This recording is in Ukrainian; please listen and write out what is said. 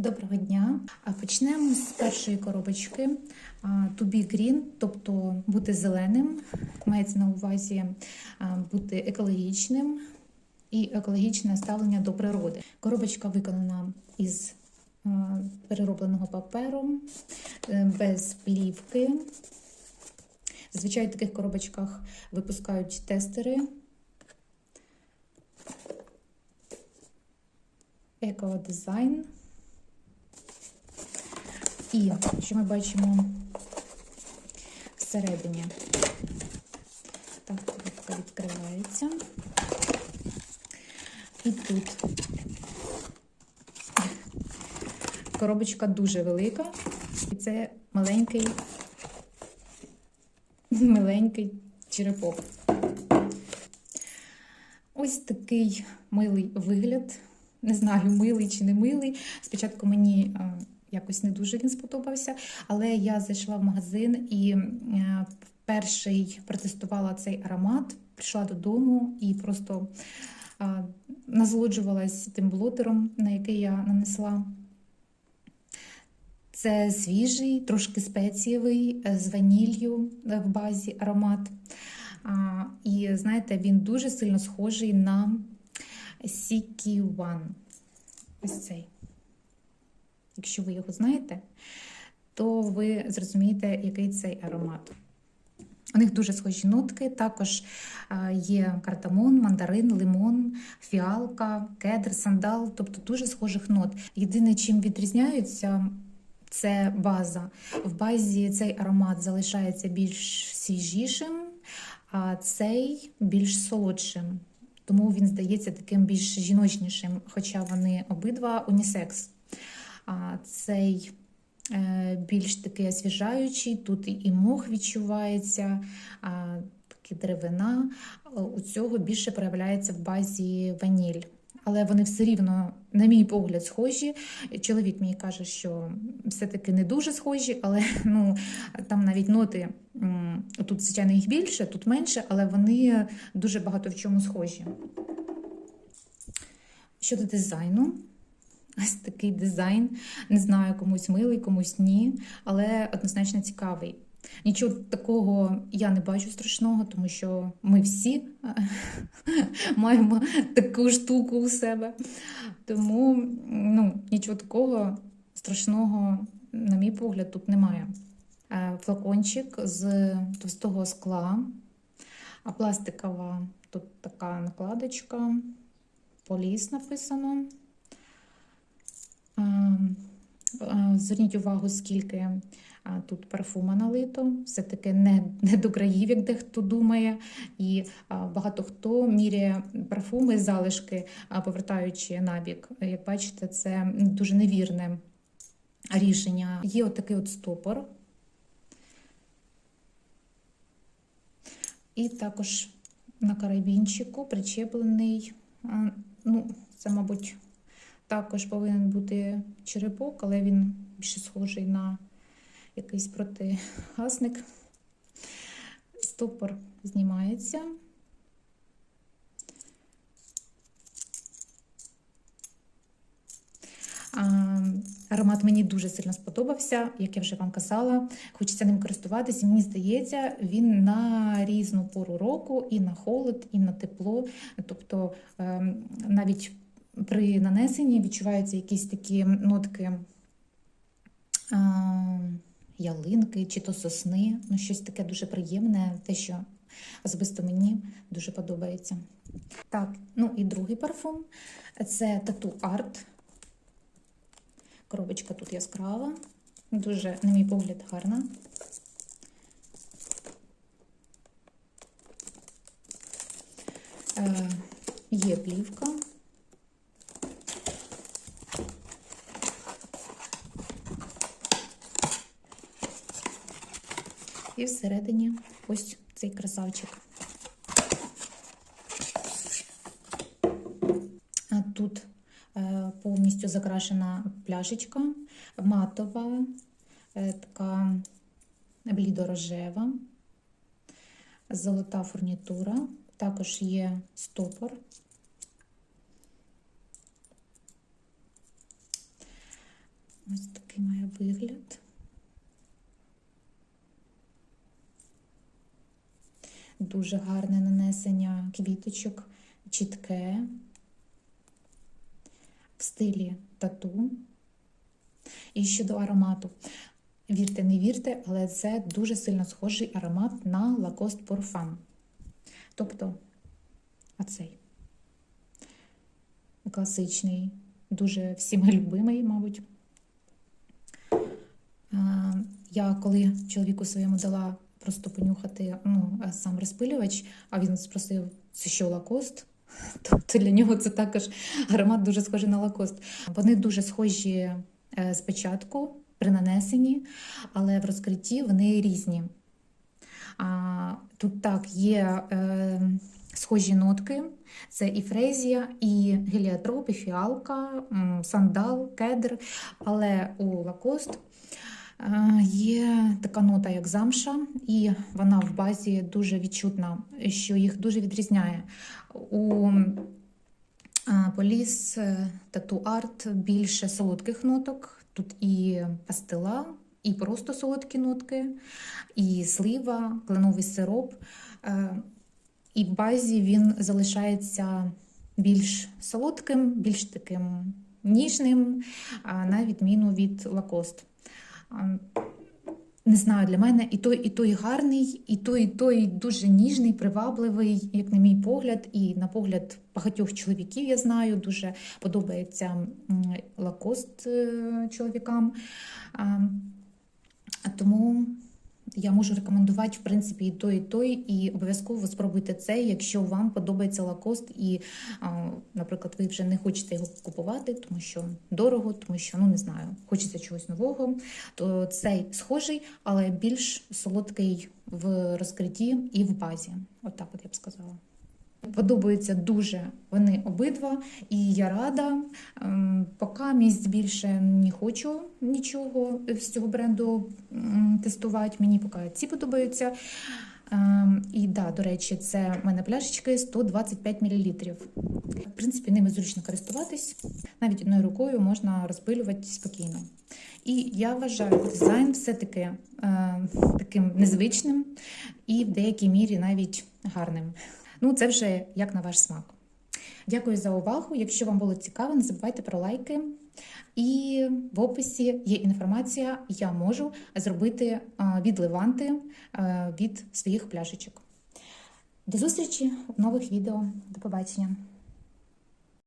Доброго дня. Почнемо з першої коробочки To be green, тобто бути зеленим, мається на увазі бути екологічним і екологічне ставлення до природи. Коробочка виконана із переробленого паперу, е, без плівки. Зазвичай в таких коробочках випускають тестери. Еко-дизайн. І що ми бачимо всередині? Так, коробка відкривається. І тут коробочка дуже велика, і це маленький, маленький черепок. Ось такий милий вигляд. Не знаю, милий чи не милий. Спочатку мені е, якось не дуже він сподобався, але я зайшла в магазин і е, перший протестувала цей аромат, прийшла додому і просто е, насолоджувалась тим блотером, на який я нанесла. Це свіжий, трошки спецієвий, е, з ваніллю е, в базі аромат. І знаєте, він дуже сильно схожий на Siki One. Ось цей. Якщо ви його знаєте, то ви зрозумієте, який цей аромат. У них дуже схожі нотки. Також є кардамон, мандарин, лимон, фіалка, кедр, сандал, тобто дуже схожих нот. Єдине, чим відрізняються, це база. В базі цей аромат залишається більш свіжішим, а цей більш солодшим. Тому він здається таким більш жіночнішим, хоча вони обидва унісекс. Цей е, більш такий освіжаючий, тут і мох відчувається, такі деревина. У цього більше проявляється в базі ваніль. Але вони все рівно, на мій погляд, схожі. Чоловік мені каже, що все-таки не дуже схожі, але ну, там навіть ноти, тут, звичайно, їх більше, тут менше, але вони дуже багато в чому схожі. Щодо дизайну, ось такий дизайн. Не знаю, комусь милий, комусь ні, але однозначно цікавий. Нічого такого я не бачу страшного, тому що ми всі маємо таку штуку у себе. Тому ну, нічого такого страшного, на мій погляд, тут немає. Е, Флакончик з товстого скла, а пластикова тут така накладочка, поліс написано. Е, е, Зверніть увагу, скільки тут парфума налито, все-таки не, не до країв, як дехто думає. І багато хто міряє парфуми, залишки, повертаючи набік. Як бачите, це дуже невірне рішення. Є отакий от стопор. І також на карабінчику причеплений, ну, це, мабуть, також повинен бути черепок, але він більше схожий на якийсь протигасник. Стопор знімається. Аромат мені дуже сильно сподобався, як я вже вам казала. Хочеться ним користуватися. Мені здається, він на різну пору року, і на холод, і на тепло. Тобто ем, навіть при нанесенні відчуваються якісь такі нотки ялинки чи то сосни. Ну, щось таке дуже приємне, те, що особисто мені дуже подобається. Так, ну і другий парфум це Tattoo Art. Коробочка тут яскрава, дуже, на мій погляд, гарна. Е, є плівка. І всередині ось цей красавчик. Тут е, повністю закрашена пляшечка, матова, е, така блідорожева, золота фурнітура, також є стопор. Ось такий має вигляд. Дуже гарне нанесення квіточок, чітке, в стилі тату. І щодо аромату. Вірте, не вірте, але це дуже сильно схожий аромат на Lacoste Parfum. Тобто, оцей класичний, дуже всіми любимий, мабуть. Я коли чоловіку своєму дала просто понюхати ну, е, сам розпилювач, а він спросив, це що лакост? Тобто для нього це також аромат дуже схожий на лакост. Вони дуже схожі е, спочатку при нанесенні, але в розкритті вони різні. А, Тут так є е, схожі нотки: це і фрезія, і геліотроп, і фіалка, сандал, кедр. Але у лакост є така нота, як замша, і вона в базі дуже відчутна, що їх дуже відрізняє. У Поліс е, тату арт більше солодких ноток. Тут і пастила, і просто солодкі нотки, і слива, кленовий сироп. Е, І в базі він залишається більш солодким, більш таким ніжним, на відміну від лакост. Не знаю, для мене і той, і той гарний, і той, і той дуже ніжний, привабливий, як на мій погляд, і на погляд багатьох чоловіків я знаю, дуже подобається лакост е, чоловікам. Тому я можу рекомендувати, в принципі, і той, і той, і обов'язково спробуйте це, якщо вам подобається лакост, і, наприклад, ви вже не хочете його купувати, тому що дорого, тому що ну не знаю, хочеться чогось нового. То цей схожий, але більш солодкий в розкритті і в базі. Отак, от я б сказала. Подобаються дуже вони обидва, і я рада. Ем, Поки місць більше не хочу нічого з цього бренду тестувати. Мені поки ці подобаються. Ем, І да, до речі, це в мене пляшечки 125 мл. В принципі, ними зручно користуватись. Навіть одною рукою можна розпилювати спокійно. І я вважаю дизайн все-таки е, таким незвичним і в деякій мірі навіть гарним. Ну, це вже як на ваш смак. Дякую за увагу. Якщо вам було цікаво, не забувайте про лайки. І в описі є інформація, я можу зробити а, відливанти від своїх пляшечок. До зустрічі в нових відео. До побачення.